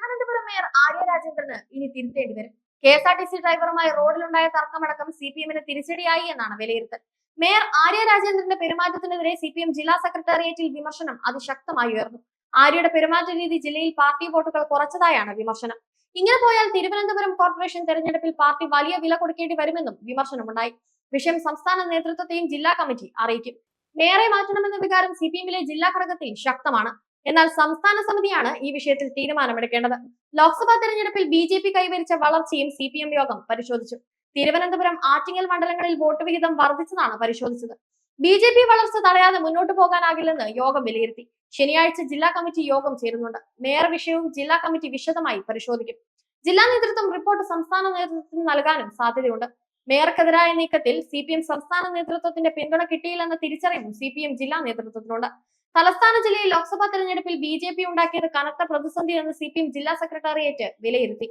Thiruvananthapuram mayor Arya രാജേന്ദ്രന് ഇനി തിരുത്തേണ്ടി വരും. K S R T C ഡ്രൈവറുമായി റോഡിലുണ്ടായ തർക്കമടക്കം സി പി എമ്മിന് തിരിച്ചടിയായി എന്നാണ് വിലയിരുത്തൽ. മേയർ ആര്യ രാജേന്ദ്രന്റെ പെരുമാറ്റത്തിനെതിരെ സി പി എം ജില്ലാ സെക്രട്ടേറിയറ്റിൽ വിമർശനം അതിശക്തമായി ഉയർന്നു. ആര്യയുടെ പെരുമാറ്റ രീതി ജില്ലയിൽ പാർട്ടി വോട്ടുകൾ കുറച്ചതായാണ് വിമർശനം. ഇങ്ങനെ പോയാൽ തിരുവനന്തപുരം കോർപ്പറേഷൻ തെരഞ്ഞെടുപ്പിൽ പാർട്ടി വലിയ വില കൊടുക്കേണ്ടി വരുമെന്നും വിമർശനമുണ്ടായി. വിഷയം സംസ്ഥാന നേതൃത്വത്തെയും ജില്ലാ കമ്മിറ്റി അറിയിക്കും. മേയറെ മാറ്റണമെന്ന വികാരം സി പി എമ്മിലെ ജില്ലാ ഘടകത്തിൽ ശക്തമാണ്. എന്നാൽ സംസ്ഥാന സമിതിയാണ് ഈ വിഷയത്തിൽ തീരുമാനമെടുക്കേണ്ടത്. ലോക്സഭാ തെരഞ്ഞെടുപ്പിൽ ബി ജെ പി കൈവരിച്ച വളർച്ചയും സി പി എം യോഗം പരിശോധിച്ചു. തിരുവനന്തപുരം ആറ്റിങ്ങൽ മണ്ഡലങ്ങളിൽ വോട്ട് വിഹിതം വർദ്ധിച്ചതാണ് പരിശോധിച്ചത്. ബി ജെ പി വളർച്ച തടയാതെ മുന്നോട്ട് പോകാനാകില്ലെന്ന് യോഗം വിലയിരുത്തി. ശനിയാഴ്ച ജില്ലാ കമ്മിറ്റി യോഗം ചേരുന്നുണ്ട്. മേയർ വിഷയവും ജില്ലാ കമ്മിറ്റി വിശദമായി പരിശോധിക്കും. ജില്ലാ നേതൃത്വം റിപ്പോർട്ട് സംസ്ഥാന നേതൃത്വത്തിന് നൽകാനും സാധ്യതയുണ്ട്. മേയർക്കെതിരായ നീക്കത്തിൽ സി പി എം സംസ്ഥാന നേതൃത്വത്തിന്റെ പിന്തുണ കിട്ടിയില്ലെന്ന തിരിച്ചറിവും സി പി എം ജില്ലാ നേതൃത്വത്തിനുണ്ട് തലസ്ഥാന ജില്ലയിൽ ലോക്സഭാ തെരഞ്ഞെടുപ്പിൽ ബി ജെ പി ഉണ്ടാക്കിയത് കനത്ത പ്രതിസന്ധി എന്ന് സി പി എം ജില്ലാ സെക്രട്ടേറിയറ്റ് വിലയിരുത്തി.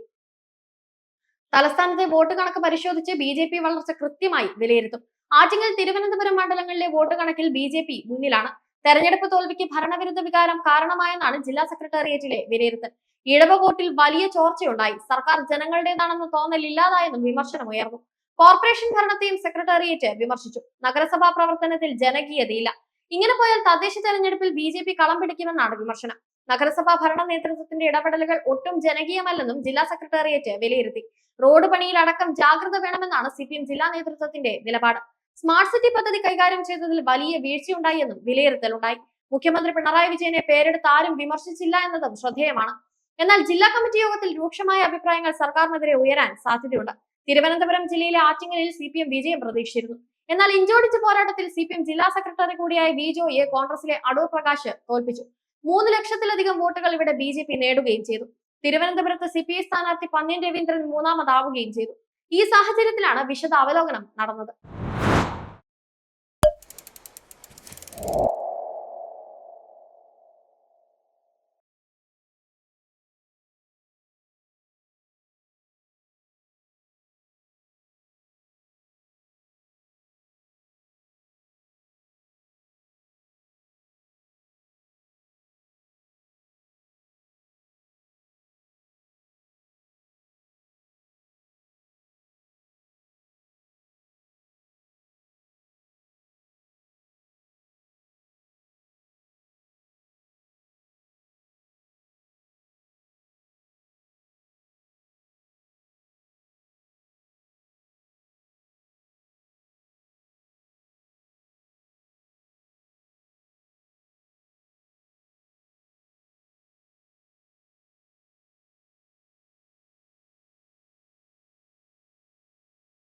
തലസ്ഥാനത്തെ വോട്ട് കണക്ക് പരിശോധിച്ച് ബി ജെ പി വളർച്ച കൃത്യമായി വിലയിരുത്തും. ആറ്റിങ്ങൽ തിരുവനന്തപുരം മണ്ഡലങ്ങളിലെ വോട്ട് കണക്കിൽ ബി ജെ പി മുന്നിലാണ്. തെരഞ്ഞെടുപ്പ് തോൽവിക്ക് ഭരണവിരുദ്ധ വികാരം കാരണമായെന്നാണ് ജില്ലാ സെക്രട്ടേറിയറ്റിലെ വിലയിരുത്തൽ. ഇടവ വോട്ടിൽ വലിയ ചോർച്ചയുണ്ടായി. സർക്കാർ ജനങ്ങളുടേതാണെന്ന തോന്നൽ ഇല്ലാതായെന്നും വിമർശനമുയർന്നു. കോർപ്പറേഷൻ ഭരണത്തെയും സെക്രട്ടേറിയറ്റ് വിമർശിച്ചു. നഗരസഭാ പ്രവർത്തനത്തിൽ ജനകീയതയില്ല. ഇങ്ങനെ പോയാൽ തദ്ദേശ തെരഞ്ഞെടുപ്പിൽ ബി ജെ പി കളം പിടിക്കുമെന്നാണ് വിമർശനം. നഗരസഭാ ഭരണ നേതൃത്വത്തിന്റെ ഇടപെടലുകൾ ഒട്ടും ജനകീയമല്ലെന്നും ജില്ലാ സെക്രട്ടേറിയറ്റ് വിലയിരുത്തി. റോഡ് പണിയിലടക്കം ജാഗ്രത വേണമെന്നാണ് സി പി എം ജില്ലാ നേതൃത്വത്തിന്റെ നിലപാട്. സ്മാർട്ട് സിറ്റി പദ്ധതി കൈകാര്യം ചെയ്തതിൽ വലിയ വീഴ്ചയുണ്ടായി എന്നും വിലയിരുത്തലുണ്ടായി. മുഖ്യമന്ത്രി പിണറായി വിജയനെ പേരെടുത്ത് ആരും വിമർശിച്ചില്ല എന്നതും ശ്രദ്ധേയമാണ്. എന്നാൽ ജില്ലാ കമ്മിറ്റി യോഗത്തിൽ രൂക്ഷമായ അഭിപ്രായങ്ങൾ സർക്കാരിനെതിരെ ഉയരാൻ സാധ്യതയുണ്ട്. തിരുവനന്തപുരം ജില്ലയിലെ ആറ്റിങ്ങലിൽ സി പി എം വിജയം പ്രതീക്ഷിച്ചിരുന്നു. എന്നാൽ ഇഞ്ചോടിച്ച പോരാട്ടത്തിൽ സി പി എം ജില്ലാ സെക്രട്ടറി കൂടിയായ വി ജോയെ കോൺഗ്രസിലെ അടൂർ പ്രകാശ് തോൽപ്പിച്ചു. മൂന്ന് ലക്ഷത്തിലധികം വോട്ടുകൾ ഇവിടെ ബി ജെ പി നേടുകയും ചെയ്തു. തിരുവനന്തപുരത്ത് സി പി ഐ സ്ഥാനാർത്ഥി പന്ന്യൻ രവീന്ദ്രൻ മൂന്നാമതാവുകയും ചെയ്തു. ഈ സാഹചര്യത്തിലാണ് വിശദ അവലോകനം നടന്നത്.